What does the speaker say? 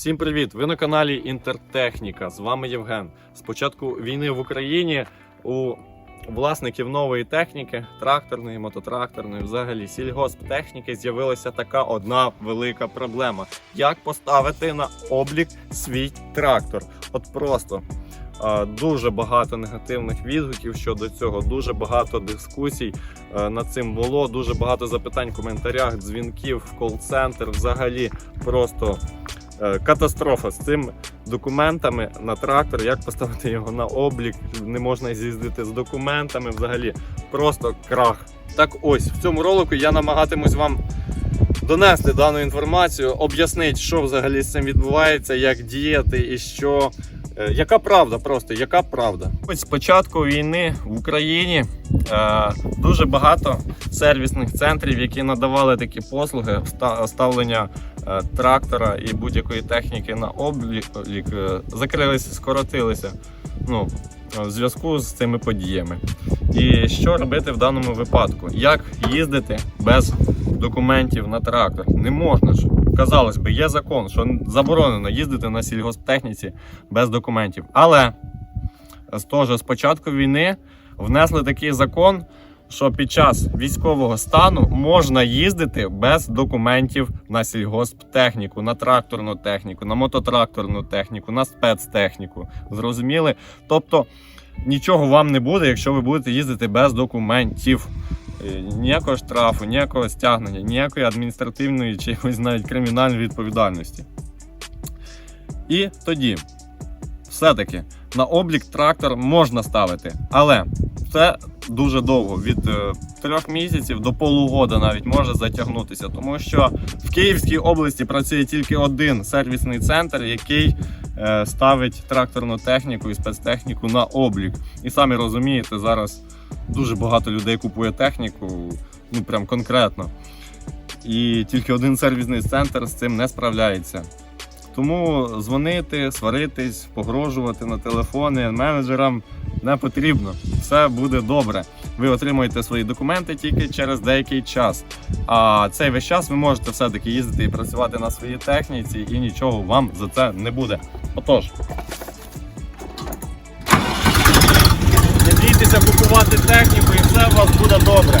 Всім привіт! Ви на каналі Інтертехніка. З вами Євген. З початку війни в Україні у власників нової техніки, тракторної, мототракторної, взагалі сільгосптехніки, з'явилася така одна велика проблема: як поставити на облік свій трактор. От просто. Дуже багато негативних відгуків щодо цього, дуже багато дискусій над цим було. Дуже багато запитань в коментарях, дзвінків в кол-центр. Взагалі просто Катастрофа з цим документами на трактор, як поставити його на облік, не можна з'їздити з документами. Взагалі просто крах. Так ось в цьому ролику я намагатимусь вам донести дану інформацію, об'яснити, що взагалі з цим відбувається, як діяти і що. е, Яка правда просто, яка правда? Ось з початку війни в Україні е, дуже багато сервісних центрів, які надавали такі послуги ста- ставлення е, трактора і будь-якої техніки на облік, е, закрилися, скоротилися. Ну, в зв'язку з цими подіями. І що робити в даному випадку? Як їздити без документів на трактор? Не можна ж. Казалось би, є закон, що заборонено їздити на сільгосптехніці без документів. Але з того з початку війни внесли такий закон, що під час військового стану можна їздити без документів на сільгосптехніку, на тракторну техніку, на мототракторну техніку, на спецтехніку. Зрозуміли? Тобто нічого вам не буде, якщо ви будете їздити без документів. Е, Ніякого штрафу, ніякого стягнення, ніякої адміністративної чи якоїсь навіть кримінальної відповідальності. І тоді, все-таки, на облік трактор можна ставити, але це дуже довго від е, трьох місяців до полугода навіть може затягнутися, тому що в Київській області працює тільки один сервісний центр, який е, ставить тракторну техніку і спецтехніку на облік. І самі розумієте, зараз дуже багато людей купує техніку, ну прям конкретно. І тільки один сервісний центр з цим не справляється. Тому дзвонити, сваритись, погрожувати на телефони менеджерам не потрібно. Все буде добре. Ви отримуєте свої документи тільки через деякий час. А цей весь час ви можете все-таки їздити і працювати на своїй техніці, і нічого вам за це не буде. Отож. Не бійтеся купувати техніку і все у вас буде добре.